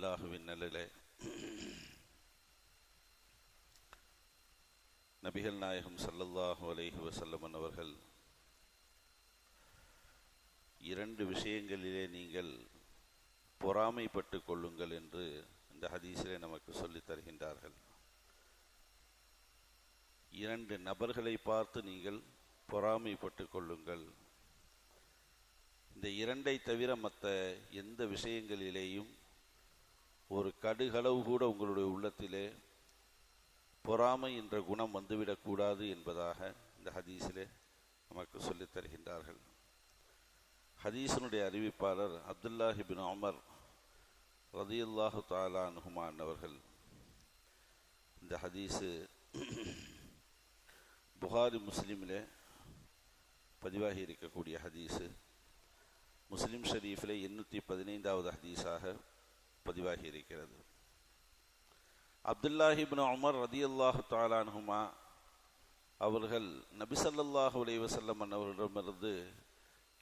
அல்லாஹுவின் நல்லிலே நபிகள் நாயகம் சல்லல்லாஹு அலைஹி வசல்லமன் அவர்கள் இரண்டு விஷயங்களிலே நீங்கள் பொறாமைப்பட்டு கொள்ளுங்கள் என்று இந்த ஹதீஸிலே நமக்கு சொல்லித் தருகின்றார்கள் இரண்டு நபர்களை பார்த்து நீங்கள் பொறாமைப்பட்டு கொள்ளுங்கள் இந்த இரண்டை தவிர மற்ற எந்த விஷயங்களிலேயும் ஒரு கடுகளவு கூட உங்களுடைய உள்ளத்திலே பொறாமை என்ற குணம் வந்துவிடக்கூடாது என்பதாக இந்த ஹதீஸிலே நமக்கு சொல்லித் தருகின்றார்கள். ஹதீஸனுடைய அறிவிப்பாளர் அப்துல்லாஹிபின் அமர் ரதியுல்லாஹு தாலா நுஹுமான் அவர்கள் இந்த ஹதீஸு புகாரி முஸ்லீமிலே பதிவாகி இருக்கக்கூடிய ஹதீஸு. முஸ்லீம் ஷரீஃபிலே எண்ணூற்றி பதினைந்தாவது ஹதீஸாக பதிவாகி இருக்கிறது அப்துல்லாஹிபின் உமர் ரதி அல்லாஹு தாலானுமா அவர்கள் நபிசல்லாஹு அலைஹி அவர்களிடமிருந்து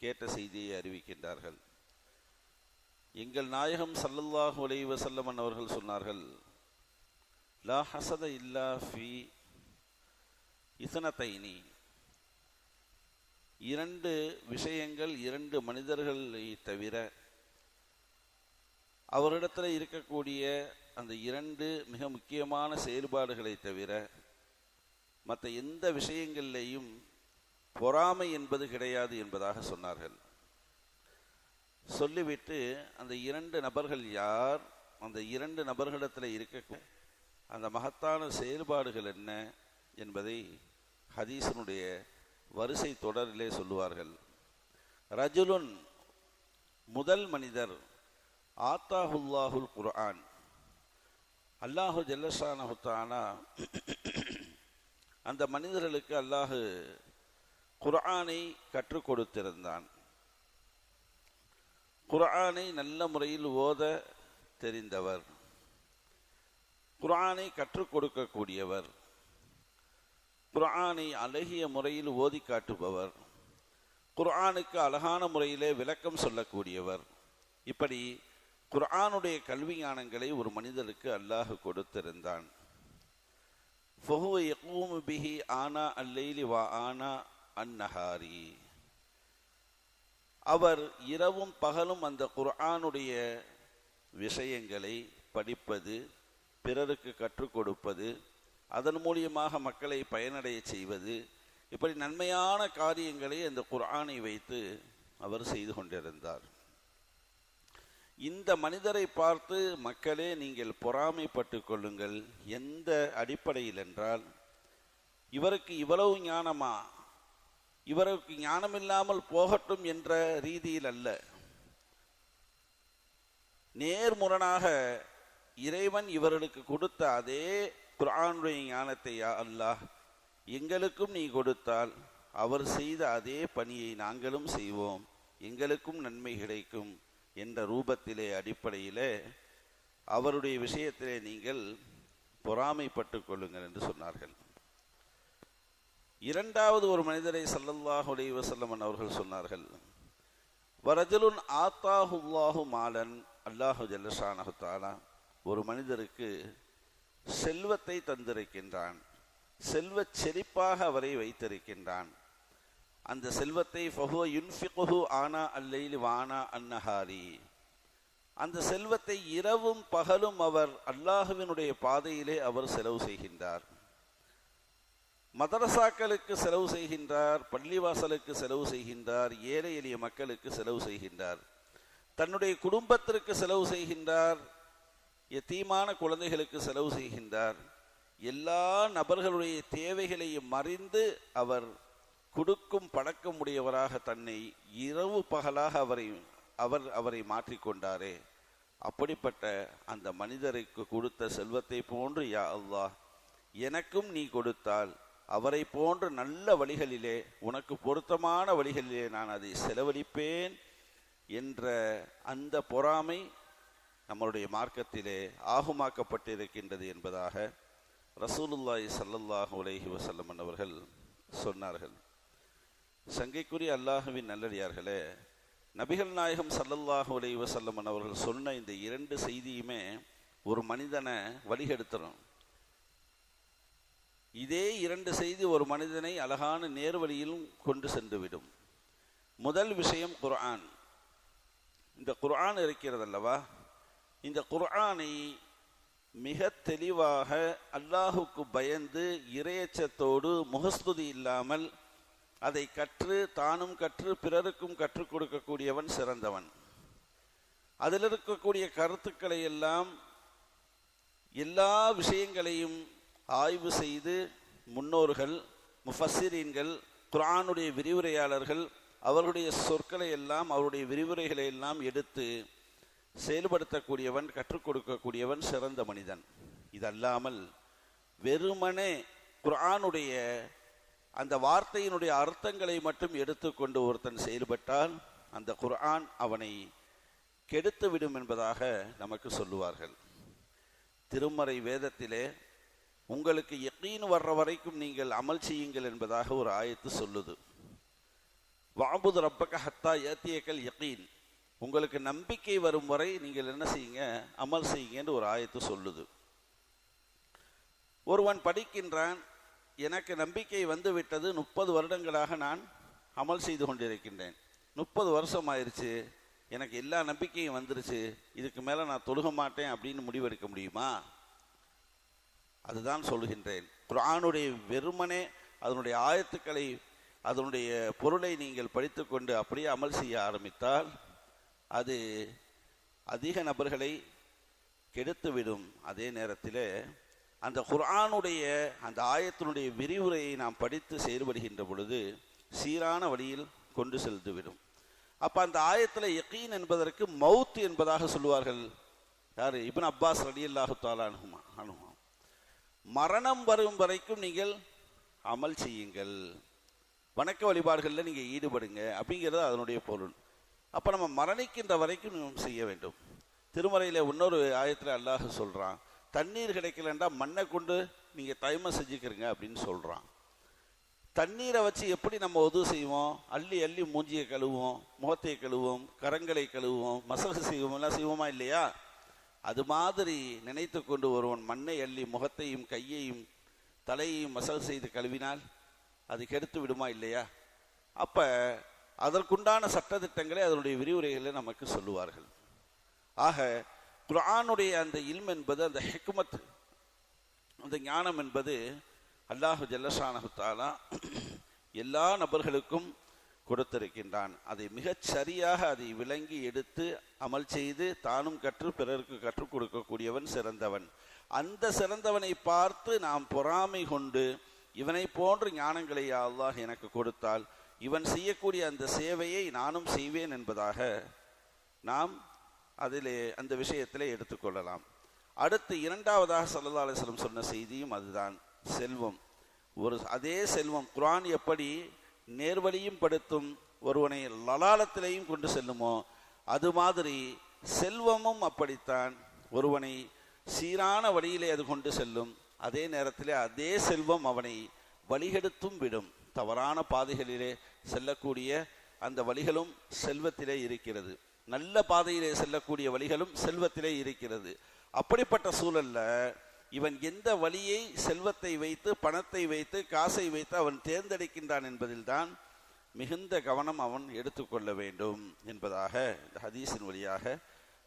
கேட்ட செய்தியை அறிவிக்கின்றார்கள். எங்கள் நாயகம் சல்லல்லாஹு அலைஹி வஸல்லம் அவர்கள் சொன்னார்கள் லா ஹசத இல்லா ஃபி இசனத்தைனி இரண்டு விஷயங்கள் இரண்டு மனிதர்களை தவிர அவரிடத்தில் இருக்கக்கூடிய அந்த இரண்டு மிக முக்கியமான செயல்பாடுகளை தவிர மற்ற எந்த விஷயங்கள்லேயும் பொறாமை என்பது கிடையாது என்பதாக சொன்னார்கள். சொல்லிவிட்டு அந்த இரண்டு நபர்கள் யார் அந்த இரண்டு நபர்களிடத்தில் இருக்க அந்த மகத்தான செயல்பாடுகள் என்ன என்பதை ஹதீசனுடைய வரிசை தொடரிலே சொல்லுவார்கள். ரஜுலுன் முதல் மனிதர் ஆத்தாஹுல்லாஹுல் குர்ஆன். அல்லாஹு ஜல்லசானஹுத்தானா அந்த மனிதர்களுக்கு அல்லாஹு குர்ஆனை கற்றுக் கொடுத்திருந்தான். குர்ஆனை நல்ல முறையில் ஓத தெரிந்தவர். குர்ஆனை கற்றுக் கொடுக்கக்கூடியவர். குர்ஆனை அழகிய முறையில் ஓதி காட்டுபவர். குர்ஆனுக்கு அழகான முறையிலே விளக்கம் சொல்லக்கூடியவர். இப்படி குர்ஆனுடைய கல்வி ஞானங்களை ஒரு மனிதருக்கு அல்லாஹ் கொடுத்திருந்தான். ஃபஹுவ பிஹி ஆனா அல்லைலி வா ஆனா அந்நஹாரி. அவர் இரவும் பகலும் அந்த குர்ஆனுடைய விஷயங்களை படிப்பது பிறருக்கு கற்றுக் கொடுப்பது அதன் மூலியமாக மக்களை பயனடைய செய்வது இப்படி நன்மையான காரியங்களை அந்த குர்ஆனை வைத்து அவர் செய்து கொண்டிருந்தார். இந்த மனிதரை பார்த்து மக்களே நீங்கள் பொறாமைப்பட்டு கொள்ளுங்கள். எந்த அடிப்படையில் என்றால் இவருக்கு இவ்வளவு ஞானமா? இவருக்கு ஞானம் இல்லாமல் போகட்டும் என்ற ரீதியில் அல்ல. நேர்முரணாக இறைவன் இவர்களுக்கு கொடுத்த அதே குரானுடைய ஞானத்தை அல்லாஹ் எங்களுக்கும் நீ கொடுத்தால் அவர் செய்த அதே பணியை நாங்களும் செய்வோம். எங்களுக்கும் நன்மை கிடைக்கும். என்ற ரூபத்திலே அடிப்படையிலே அவருடைய விஷயத்திலே நீங்கள் பொறாமைப்பட்டு கொள்ளுங்கள் என்று சொன்னார்கள். இரண்டாவது ஒரு மனிதரை சல்லல்லாஹு அலைஹி அவர்கள் சொன்னார்கள் வரஜலுன் ஆத்தாஹுல்லாஹு மாலன். அல்லாஹு ஜல்லஷானஹு தாலா ஒரு மனிதருக்கு செல்வத்தை தந்திருக்கின்றான் செல்வ செழிப்பாக அவரை வைத்திருக்கின்றான். அந்த செல்வத்தை ஃபஹுவ யுன்ஃபிகுஹு ஆனா அல்லையில் வானா அன்னஹாரி. அந்த செல்வத்தை இரவும் பகலும் அவர் அல்லாஹுவினுடைய பாதையிலே அவர் செலவு செய்கின்றார். மதரசாக்களுக்கு செலவு செய்கின்றார் பள்ளிவாசலுக்கு செலவு செய்கின்றார் ஏழை எளிய மக்களுக்கு செலவு செய்கின்றார். தன்னுடைய குடும்பத்திற்கு செலவு செய்கின்றார் எத்தீமான குழந்தைகளுக்கு செலவு செய்கின்றார். எல்லா நபர்களுடைய தேவைகளையும் மறிந்து அவர் கொடுக்கும் பழக்கம் உடையவராக தன்னை இரவு பகலாக அவரை அவர் அவரை மாற்றிக்கொண்டாரே. அப்படிப்பட்ட அந்த மனிதருக்கு கொடுத்த செல்வத்தை போன்று யா அல்லாஹ் எனக்கும் நீ கொடுத்தால் அவரை போன்ற நல்ல வழிகளிலே உனக்கு பொருத்தமான வழிகளிலே நான் அதை செலவழிப்பேன் என்ற அந்த பொறாமை நம்மளுடைய மார்க்கத்திலே ஆகுமாக்கப்பட்டிருக்கின்றது என்பதாக ரசூலுல்லாய் ஸல்லல்லாஹு அலைஹி வஸல்லம் அவர்கள் சொன்னார்கள். சங்கைக்குரிய அல்லாஹுவின் நல்லடியார்களே நபிகள் நாயகம் சல்லல்லாஹு அலைஹி வஸல்லம் அவர்கள் சொன்ன இந்த இரண்டு செய்தியுமே ஒரு மனிதனை வழிகெடுத்துரும். இதே இரண்டு செய்தி ஒரு மனிதனை அழகான நேர்வழியிலும் கொண்டு சென்று விடும் முதல் விஷயம் குர்ஆன். இந்த குர்ஆன் இருக்கிறதல்லவா? இந்த குர்ஆனை மிக தெளிவாக அல்லாஹுக்கு பயந்து இரையச்சத்தோடு முகஸ்துதி இல்லாமல் அதை கற்று தானும் கற்று பிறருக்கும் கற்றுக் கொடுக்கக்கூடியவன் சிறந்தவன். அதில் இருக்கக்கூடிய கருத்துக்களை எல்லாம் எல்லா விஷயங்களையும் ஆய்வு செய்து முன்னோர்கள் முஃபசிரீன்கள் குரானுடைய விரிவுரையாளர்கள் அவர்களுடைய சொற்களை எல்லாம் அவருடைய விரிவுரைகளை எல்லாம் எடுத்து செயல்படுத்தக்கூடியவன் கற்றுக் கொடுக்கக்கூடியவன் சிறந்த மனிதன். இதல்லாமல் வெறுமனே குரானுடைய அந்த வார்த்தையினுடைய அர்த்தங்களை மட்டும் எடுத்துக்கொண்டு ஒருத்தன் செயல்பட்டால் அந்த குர்ஆன் அவனை கெடுத்து விடும் என்பதாக நமக்கு சொல்லுவார்கள். திருமறை வேதத்திலே உங்களுக்கு எக்கீன் வர்ற வரைக்கும் நீங்கள் அமல் செய்யுங்கள் என்பதாக ஒரு ஆயத்து சொல்லுது. வாபுது ரப்பக ஹத்தா ஏத்தியக்கல் யக்கீன். உங்களுக்கு நம்பிக்கை வரும் வரை நீங்கள் என்ன செய்யுங்க? அமல் செய்யுங்கன்னு ஒரு ஆயத்து சொல்லுது. ஒருவன் படிக்கின்றான் எனக்கு நம்பிக்கை வந்து விட்டது முப்பது வருடங்களாக நான் அமல் செய்து கொண்டிருக்கின்றேன். முப்பது வருஷம் ஆயிருச்சு எனக்கு எல்லா நம்பிக்கையும் வந்துருச்சு. இதுக்கு மேலே நான் தொழுக மாட்டேன் அப்படின்னு முடிவெடுக்க முடியுமா? அதுதான் சொல்லுகின்றேன். குரானுடைய வெறுமனே அதனுடைய ஆயத்துக்களை அதனுடைய பொருளை நீங்கள் படித்துக்கொண்டு அப்படியே அமல் செய்ய ஆரம்பித்தால் அது அதிக நபர்களை கெடுத்துவிடும். அதே நேரத்தில் அந்த குர்ஆனுடைய அந்த ஆயத்தினுடைய விரிவுரையை நாம் படித்து செயல்படுகின்ற பொழுது சீரான வழியில் கொண்டு செலுத்துவிடும் அப்போ அந்த ஆயத்தில் யக்கீன் என்பதற்கு மவுத் என்பதாக சொல்லுவார்கள். யார்? இபின் அப்பாஸ் ரலி அல்லாஹு தாலா அனுகுமா அனுகுமா மரணம் வரும் வரைக்கும் நீங்கள் அமல் செய்யுங்கள். வணக்க வழிபாடுகளில் நீங்கள் ஈடுபடுங்க அப்படிங்கிறது அதனுடைய பொருள். அப்போ நம்ம மரணிக்கின்ற வரைக்கும் செய்ய வேண்டும். திருமறையில் இன்னொரு ஆயத்தில் அல்லாஹ் சொல்கிறான் தண்ணீர் கிடைக்கலன்றா மண்ணை கொண்டு நீங்கள் தயமை செஞ்சுக்கிறீங்க அப்படின்னு சொல்கிறான் தண்ணீரை வச்சு எப்படி நம்ம உதவு செய்வோம்? அள்ளி அள்ளி மூஞ்சியை கழுவுவோம் முகத்தை கழுவுவோம் கரங்களை கழுவுவோம் மசகு செய்வோம் எல்லாம் செய்வோமா இல்லையா? அது மாதிரி நினைத்து கொண்டு ஒருவன் மண்ணை அள்ளி முகத்தையும் கையையும் தலையையும் மசகு செய்து கழுவினால் அது கெடுத்து விடுமா இல்லையா? அப்போ அதற்குண்டான சட்டத்திட்டங்களை அதனுடைய விரிவுரைகளை நமக்கு சொல்லுவார்கள். ஆக குரானுடைய அந்த இல்ம் என்பது அந்த ஹெக்மத் அந்த ஞானம் என்பது அல்லாஹு ஜல்லசானகுத்தாலா எல்லா நபர்களுக்கும் கொடுத்திருக்கின்றான். அதை மிகச் சரியாக அதை விளங்கி எடுத்து அமல் செய்து தானும் கற்று பிறருக்கு கற்றுக் கொடுக்கக்கூடியவன் சிறந்தவன். அந்த சிறந்தவனை பார்த்து நாம் பொறாமை கொண்டு இவனை போன்ற ஞானங்களை அல்லாஹ் எனக்கு கொடுத்தால் இவன் செய்யக்கூடிய அந்த சேவையை நானும் செய்வேன் என்பதாக நாம் அதிலே அந்த விஷயத்திலே எடுத்துக்கொள்ளலாம். அடுத்து இரண்டாவதாக சல்லா அலிஸ்லம் சொன்ன செய்தியும் அதுதான். செல்வம். ஒரு அதே செல்வம். குரான் எப்படி நேர்வழியும் படுத்தும் ஒருவனை லலாலத்திலேயும் கொண்டு செல்லுமோ அது மாதிரி செல்வமும் அப்படித்தான். ஒருவனை சீரான வழியிலே அது கொண்டு செல்லும். அதே நேரத்திலே அதே செல்வம் அவனை வழிகெடுத்தும் விடும். தவறான பாதைகளிலே செல்லக்கூடிய அந்த வழிகளும் செல்வத்திலே இருக்கிறது. நல்ல பாதையிலே செல்லக்கூடிய வழிகளும் செல்வத்திலே இருக்கிறது. அப்படிப்பட்ட சூழல்ல இவன் எந்த வழியை செல்வத்தை வைத்து பணத்தை வைத்து காசை வைத்து அவன் தேர்ந்தெடுக்கின்றான் என்பதில்தான் மிகுந்த கவனம் அவன் எடுத்துக்கொள்ள வேண்டும் என்பதாக இந்த ஹதீஸின் வழியாக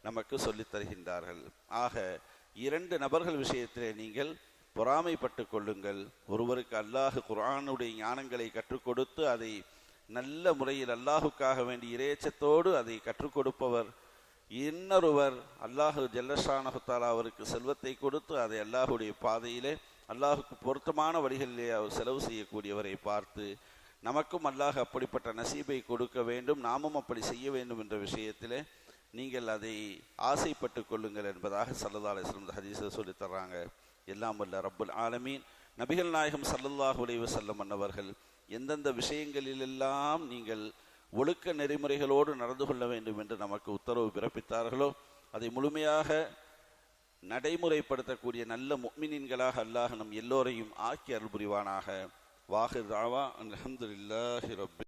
நமக்கு சொல்லித் தருகின்றார்கள். ஆக இரண்டு நபர்கள் விஷயத்திலே நீங்கள் பொறாமைப்பட்டு கொள்ளுங்கள். ஒருவருக்கு அல்லாஹ் குரானுடைய ஞானங்களை கற்றுக் கொடுத்து அதை நல்ல முறையில் அல்லாஹுக்காக வேண்டி இறையச்சத்தோடு அதை கற்றுக் கொடுப்பவர். இன்னொருவர் அல்லாஹு ஜல்லஷானஹுத்தாலா அவருக்கு செல்வத்தை கொடுத்து அதை அல்லாஹுடைய பாதையிலே அல்லாஹுக்கு பொருத்தமான வழிகளிலே அவர் செலவு செய்யக்கூடியவரை பார்த்து நமக்கும் அல்லாஹ் அப்படிப்பட்ட நசீபை கொடுக்க வேண்டும் நாமும் அப்படி செய்ய வேண்டும் என்ற விஷயத்திலே நீங்கள் அதை ஆசைப்பட்டு கொள்ளுங்கள் என்பதாக சல்லல்லா அலிஸ்லம் ஹதீஸை சொல்லித் தர்றாங்க. எல்லாம் வல்ல ரப்புல் ஆலமீன். நபிகள் நாயகம் சல்லல்லாஹ் அலைஹி வஸல்லம் அன்னவர்கள் எந்தெந்த விஷயங்களிலெல்லாம் நீங்கள் ஒழுக்க நெறிமுறைகளோடு நடந்து கொள்ள வேண்டும் என்று நமக்கு உத்தரவு பிறப்பித்தார்களோ அதை முழுமையாக நடைமுறைப்படுத்தக்கூடிய நல்ல முக்மினின்களாக அல்லாஹ் நம் எல்லோரையும் ஆக்கி அருள் புரிவானாக வாஹிர் தாவா அலமதுல்லாஹி ரப்பி